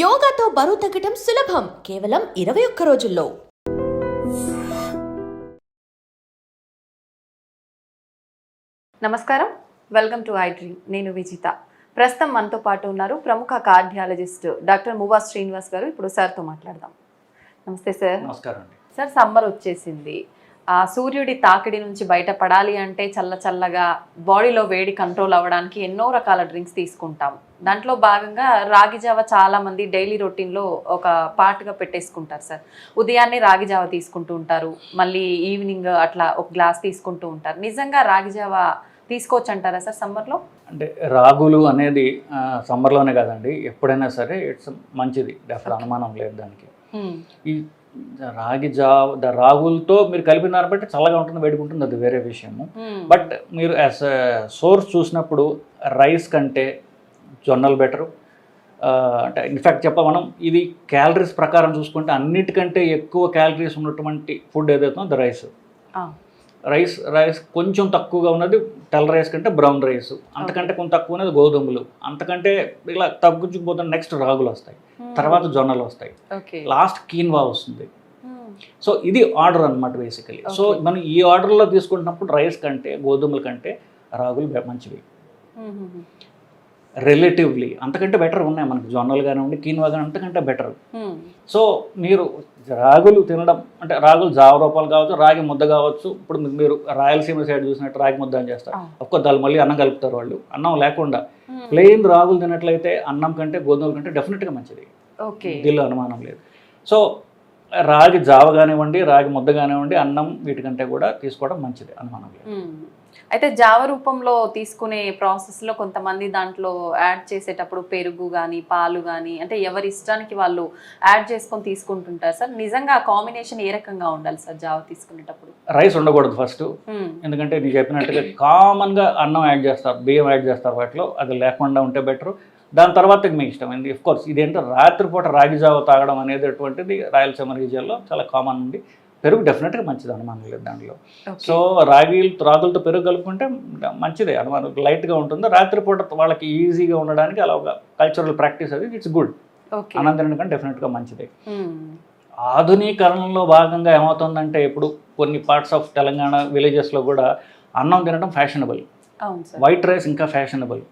యోగాతో బరువు తగ్గటం సులభం. కేవలం ఇరవై ఒక్క రోజుల్లో. నమస్కారం. Welcome to iDream. నేను విజిత. ప్రస్తుతం మనతో పాటు ఉన్నారు ప్రముఖ కార్డియాలజిస్ట్ డాక్టర్ మువా శ్రీనివాస్ గారు. ఇప్పుడు సార్తో మాట్లాడదాం. నమస్తే సార్. నమస్కారం సార్ సమ్మర్ వచ్చేసింది. ఆ సూర్యుడి తాకిడి నుంచి బయటపడాలి అంటే చల్ల చల్లగా బాడీలో వేడి కంట్రోల్ అవ్వడానికి ఎన్నో రకాల డ్రింక్స్ తీసుకుంటాం. దాంట్లో భాగంగా రాగి జావ చాలా మంది డైలీ రొటీన్లో ఒక పార్ట్గా పెట్టేసుకుంటారు సార్. ఉదయాన్నే రాగి జావ తీసుకుంటూ ఉంటారు. మళ్ళీ ఈవినింగ్ అట్లా ఒక గ్లాస్ తీసుకుంటూ ఉంటారు. నిజంగా రాగి జావ తీసుకోవచ్చు అంటారా సార్ సమ్మర్లో? అంటే రాగులు అనేది సమ్మర్లోనే కాదండి. ఎప్పుడైనా సరే ఇట్స్ మంచిది. అసలు అనుమానం లేదు దానికి. ఈ రాగి జావ ద రాగులతో మీరు కలిపిన దాన్ని బట్టి చల్లగా ఉంటుంది వేడిగా ఉంటుంది అది వేరే విషయము. బట్ మీరు యాజ్ సోర్స్ చూసినప్పుడు రైస్ కంటే జొన్నలు బెటరు. అంటే ఇన్ఫ్యాక్ట్ చెప్ప మనం ఇది క్యాలరీస్ ప్రకారం చూసుకుంటే అన్నిటికంటే ఎక్కువ క్యాలరీస్ ఉన్నటువంటి ఫుడ్ ఏదైతే అది రైస్ రైస్ రైస్ కొంచెం తక్కువగా ఉన్నది తెల్ల రైస్ కంటే బ్రౌన్ రైస్ అంతకంటే కొంచెం తక్కువ ఉన్నది గోధుమలు. అంతకంటే ఇలా తగ్గించుకుపోతున్న నెక్స్ట్ రాగులు వస్తాయి. తర్వాత జొన్నలు వస్తాయి. లాస్ట్ కీన్వా వస్తుంది. సో ఇది ఆర్డర్ అనమాట బేసికలీ సో. మనం ఈ ఆర్డర్లో తీసుకుంటున్నప్పుడు రైస్ కంటే గోధుమల కంటే రాగులు మంచివి. రిలేటివ్లీ అంతకంటే బెటర్ ఉన్నాయి మనకి. జొన్నలు కానివ్వండి కీన్వా కానీ అంతకంటే బెటర్ సో మీరు రాగులు తినడం అంటే రాగులు జావ రూపాయలు కావచ్చు రాగి ముద్ద కావచ్చు ఇప్పుడు మీరు రాయలసీమ సైడ్ చూసినట్టు రాగి ముద్ద అని చేస్తారు. ఒక్క దాని మళ్ళీ అన్నం కలుపుతారు వాళ్ళు. అన్నం లేకుండా. ప్లెయిన్ రాగులు తినట్లయితే అన్నం కంటే గోధుమల కంటే డెఫినెట్గా మంచిది. ఓకే దీనిలో అనుమానం లేదు. సో రాగి జావ కానివ్వండి రాగి ముద్ద కానివ్వండి అన్నం వీటికంటే కూడా తీసుకోవడం మంచిది. అనుమానం లేదు. మ్మ్. అయితే జావ రూపంలో తీసుకునే ప్రాసెస్లో కొంతమంది దాంట్లో యాడ్ చేసేటప్పుడు పెరుగు కానీ పాలు కానీ అంటే ఎవరి ఇష్టానికి వాళ్ళు యాడ్ చేసుకొని తీసుకుంటుంటారు. సార్ నిజంగా ఆ కాంబినేషన్ ఏ రకంగా ఉండాలి సార్ జావ తీసుకునేటప్పుడు? రైస్ ఉండకూడదు ఫస్ట్. ఎందుకంటే నీకు చెప్పినట్టుగా కామన్గా అన్నం యాడ్ చేస్తారు బియ్యం యాడ్ చేస్తారు వాటిలో అది లేకుండా ఉంటే బెటర్. దాని తర్వాత మీ ఇష్టం. అఫ్ కోర్స్ ఇదేంటో రాత్రిపూట రాగి జావ తాగడం అనేది అటువంటిది రాయలసీమ రీజియన్లో చాలా కామన్ ఉంది పెరుగు డెఫినెట్గా మంచిది అనుమానం లేదు దాంట్లో. సో రాగి రాగులతో పెరుగు కలుపుకుంటే మంచిదే అనుమానం లైట్గా ఉంటుంది. రాత్రిపూట వాళ్ళకి ఈజీగా ఉండడానికి అలా ఒక కల్చరల్ ప్రాక్టీస్ అది ఇట్స్ గుడ్ తినడం కంటే డెఫినెట్గా మంచిదే. ఆధునీకరణలో భాగంగా ఏమవుతుందంటే ఇప్పుడు కొన్ని పార్ట్స్ ఆఫ్ తెలంగాణ విలేజెస్లో కూడా అన్నం తినడం ఫ్యాషనబుల్ వైట్ రైస్ ఇంకా ఫ్యాషనబుల్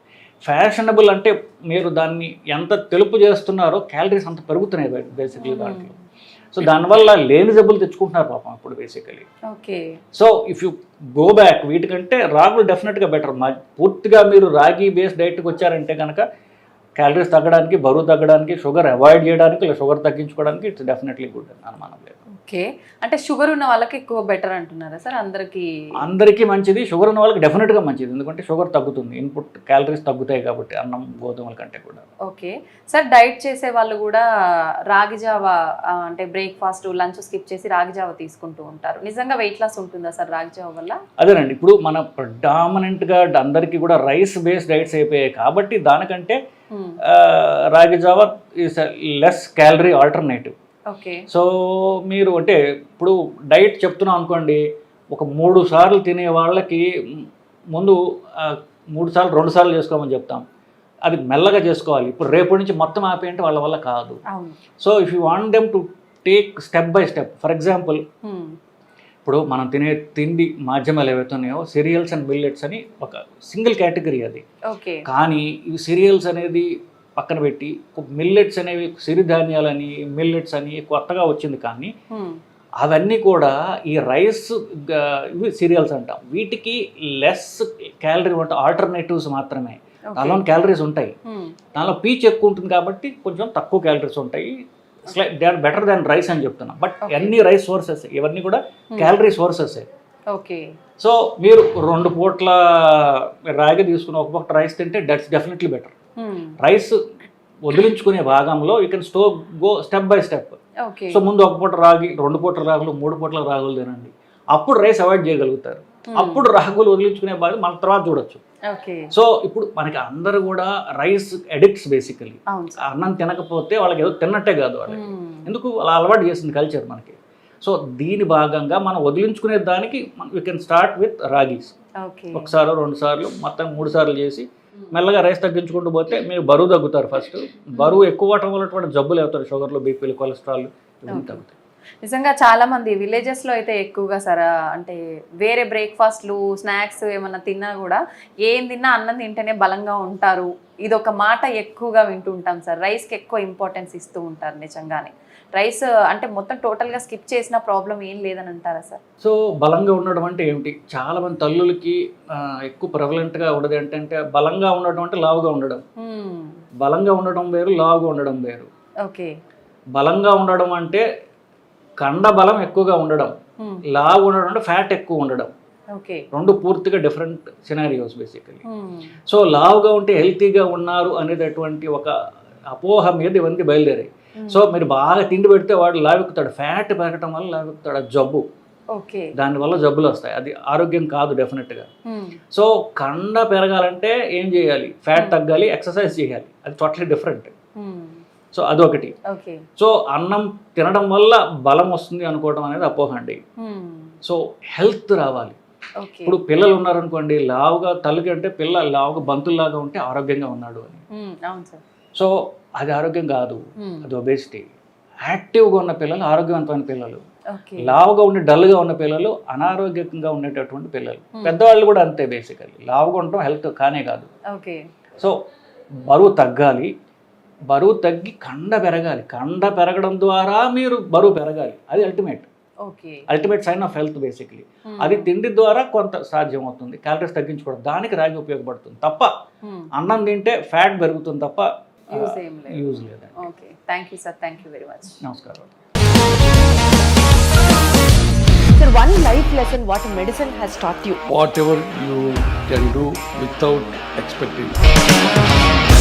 ఫ్యాషనబుల్ అంటే మీరు దాన్ని ఎంత తెలుపు చేస్తున్నారో క్యాలరీస్ అంత పెరుగుతున్నాయి బేసికలీ దాంట్లో. సో దానివల్ల లేని జబ్బులు తెచ్చుకుంటున్నారు పాపం ఇప్పుడు basically okay. So if you go back వీటికంటే రాగులు డెఫినెట్గా బెటర్ మా పూర్తిగా మీరు రాగి బేస్ డైట్కి వచ్చారంటే కనుక క్యాలరీస్ తగ్గడానికి బరువు తగ్గడానికి షుగర్ అవాయిడ్ చేయడానికి లేదా షుగర్ తగ్గించుకోవడానికి ఇట్స్ డెఫినెట్లీ గుడ్ అనుమానం లేదు ఓకే అంటే షుగర్ ఉన్న వాళ్ళకి ఎక్కువ బెటర్ అంటున్నారా సార్? అందరికి అందరికీ మంచిది. షుగర్ ఉన్న వాళ్ళకి డెఫినెట్గా మంచిది. ఎందుకంటే షుగర్ తగ్గుతుంది. ఇన్పుట్ క్యాలరీస్ తగ్గుతాయి కాబట్టి అన్నం గోధుమల కంటే కూడా. ఓకే సార్ డైట్ చేసే వాళ్ళు కూడా రాగి జావ అంటే బ్రేక్ఫాస్ట్ లంచ్ స్కిప్ చేసి రాగి జావ తీసుకుంటూ ఉంటారు. నిజంగా వెయిట్ లాస్ ఉంటుందా సార్ రాగి జావ వల్ల? అదేనండి. ఇప్పుడు మన ప్రడామినెంట్గా అందరికీ కూడా రైస్ బేస్డ్ డైట్స్ అయిపోయాయి కాబట్టి దానికంటే రాగి Java is less calorie alternative okay. So మీరు అంటే ఇప్పుడు డైట్ చెప్తున్నాం అనుకోండి ఒక మూడు సార్లు తినే వాళ్ళకి ముందు మూడు సార్లు రెండు సార్లు చేసుకోమని చెప్తాం. అది మెల్లగా చేసుకోవాలి. ఇప్పుడు రేపటి నుంచి మొత్తం ఆపేయంటే వాళ్ళ వల్ల కాదు. So if you want them to take step by step for example. ఇప్పుడు మనం తినే తిండి మాధ్యమాలు ఏవైతే ఉన్నాయో సిరియల్స్ అండ్ మిల్లెట్స్ అని ఒక సింగిల్ కేటగిరీ అది ఓకే కానీ ఈ సీరియల్స్ అనేది పక్కన పెట్టి మిల్లెట్స్ అనేవి సిరిధాన్యాలని మిల్లెట్స్ అని కొత్తగా వచ్చింది కానీ. అవన్నీ కూడా ఈ రైస్ ఇవి సీరియల్స్ అంటాం వీటికి లెస్ క్యాలరీ ఉంటాయి ఆల్టర్నేటివ్స్ మాత్రమే. దానిలో క్యాలరీస్ ఉంటాయి. దానిలో పీచ్ ఎక్కువ ఉంటుంది కాబట్టి కొంచెం తక్కువ క్యాలరీస్ ఉంటాయి they are better than rice అని చెప్తున్నాం. బట్. అన్ని రైస్ సోర్సెస్ ఇవన్నీ కూడా క్యాలరీ సోర్సెస్. ఓకే సో మీరు రెండు పూట్ల రాగి తీసుకుని ఒక పూట రైస్ తింటే that's definitely better. Hmm. Rice వదిలించుకునే భాగంలో you can slow go step by step. So ముందు ఒక పూట రాగి రెండు పూటల రాగులు మూడు పూటల రాగులు తినండి. అప్పుడు రైస్ అవాయిడ్ చేయగలుగుతారు. మ్మ్. అప్పుడు రాగులు వదిలించుకునే భాగం మన తర్వాత చూడొచ్చు. సో ఇప్పుడు మనకి అందరూ కూడా రైస్ ఎడిక్ట్స్ బేసికలీ అన్నం తినకపోతే వాళ్ళకి ఏదో తిన్నట్టే కాదు వాళ్ళకి. ఎందుకు? అలా అలవాటు చేసింది కల్చర్ మనకి. సో దీని భాగంగా మనం వదిలించుకునే దానికి we can start with ragis. ఒకసారి రెండు సార్లు మొత్తం మూడు సార్లు చేసి మెల్లగా రైస్ తగ్గించుకుంటూ పోతే మీరు బరువు తగ్గుతారు ఫస్ట్ బరువు ఎక్కువ అవటం వల్ల జబ్బులు అవుతారు షుగర్లు బీపీలు కొలెస్ట్రాల్ ఇవన్నీ తగ్గుతాయి. నిజంగా చాలా మంది విలేజెస్లో అయితే ఎక్కువగా సరే అంటే వేరే బ్రేక్ఫాస్ట్లు స్నాక్స్ ఏమన్నా తిన్నా కూడా ఏం తిన్నా అన్నం తింటేనే బలంగా ఉంటారు. ఇది ఒక మాట ఎక్కువగా వింటుంటాం సార్. రైస్కి ఎక్కువ ఇంపార్టెన్స్ ఇస్తూ ఉంటారు నిజంగానే. రైస్ అంటే మొత్తం టోటల్గా స్కిప్ చేసిన ప్రాబ్లం ఏం లేదని అంటారా సార్? సో బలంగా ఉండడం అంటే ఏమిటి? చాలా మంది తల్లులకి ఎక్కువ prevalent గా ఉండదు ఏంటంటే బలంగా ఉండడం అంటే లావుగా ఉండడం. బలంగా ఉండడం వేరు లావుగా ఉండడం వేరు. ఓకే. బలంగా ఉండడం అంటే కండ బలం ఎక్కువగా ఉండడం లావు ఉండడం అంటే ఫ్యాట్ ఎక్కువ ఉండడం. రెండు పూర్తిగా డిఫరెంట్ సినారియోస్ బేసికలీ సో లావుగా ఉంటే హెల్తీగా ఉన్నారు అనేటటువంటి ఒక అపోహ మీద ఇవన్నీ బయలుదేరాయి. సో మీరు బాగా తిండి పెడితే వాడు లావెక్కుతాడు. ఫ్యాట్ పెరగటం వల్ల లావెక్కుతాడు. జబ్బు. ఓకే దానివల్ల జబ్బులు వస్తాయి. అది ఆరోగ్యం కాదు డెఫినెట్గా సో కండ పెరగాలంటే ఏం చేయాలి? ఫ్యాట్ తగ్గాలి ఎక్సర్సైజ్ చేయాలి. అది టోటలీ డిఫరెంట్ సో అదొకటి. సో అన్నం తినడం వల్ల బలం వస్తుంది అనుకోవడం అనేది అపోహ అండి. సో హెల్త్ రావాలి. ఇప్పుడు పిల్లలు ఉన్నారనుకోండి లావుగా తల్లికి అంటే పిల్ల లావుగా బంతుల్లాగా ఉంటే ఆరోగ్యంగా ఉన్నాడు అని. సో అది ఆరోగ్యం కాదు. అది ఒబేసిటీ యాక్టివ్గా ఉన్న పిల్లలు ఆరోగ్యవంతమైన పిల్లలు. లావుగా ఉండి డల్గా ఉన్న పిల్లలు అనారోగ్యంగా ఉండేటటువంటి పిల్లలు. పెద్దవాళ్ళు కూడా అంతే బేసికల్లీ లావుగా ఉండటం హెల్త్ కానే కాదు. సో బరువు తగ్గాలి. బరువు తగ్గి కండ పెరగాలి. కండ పెరగడం ద్వారా మీరు బరువు పెరగాలి. అది ultimate okay. Ultimate sign of health basically అది తిండి ద్వారా కొంత సాధ్యం అవుతుంది క్యాలరీస్ తగ్గించుకోవడం దానికి రాగి ఉపయోగపడుతుంది తప్ప అన్నం తింటే ఫ్యాట్ పెరుగుతుంది తప్ప యూజ్ లేదు. Okay. Thank you sir thank you very much నమస్కారం. Sir, one life lesson what medicine has taught you. whatever you can do without expecting.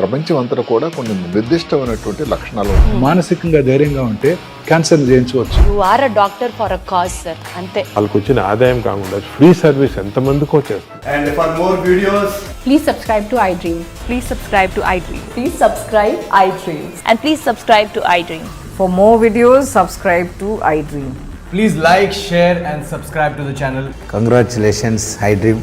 ప్రపంచం అంతా కూడా కొన్ని నిర్దిష్టమైనటువంటి లక్షణాలు. మానసికంగా ధైర్యంగా ఉంటే క్యాన్సర్ జయించవచ్చు. You are a doctor for a cause sir అంతే. వాళ్ళకి వచ్చిన ఆదాయం కాకుండా ఫ్రీ సర్వీస్ ఎంతమందికో చేస్తుంది. And for more videos please subscribe to iDream please subscribe to iDream please subscribe iDreams and please subscribe to iDream for more videos subscribe to iDream please like share and subscribe to the channel congratulations iDream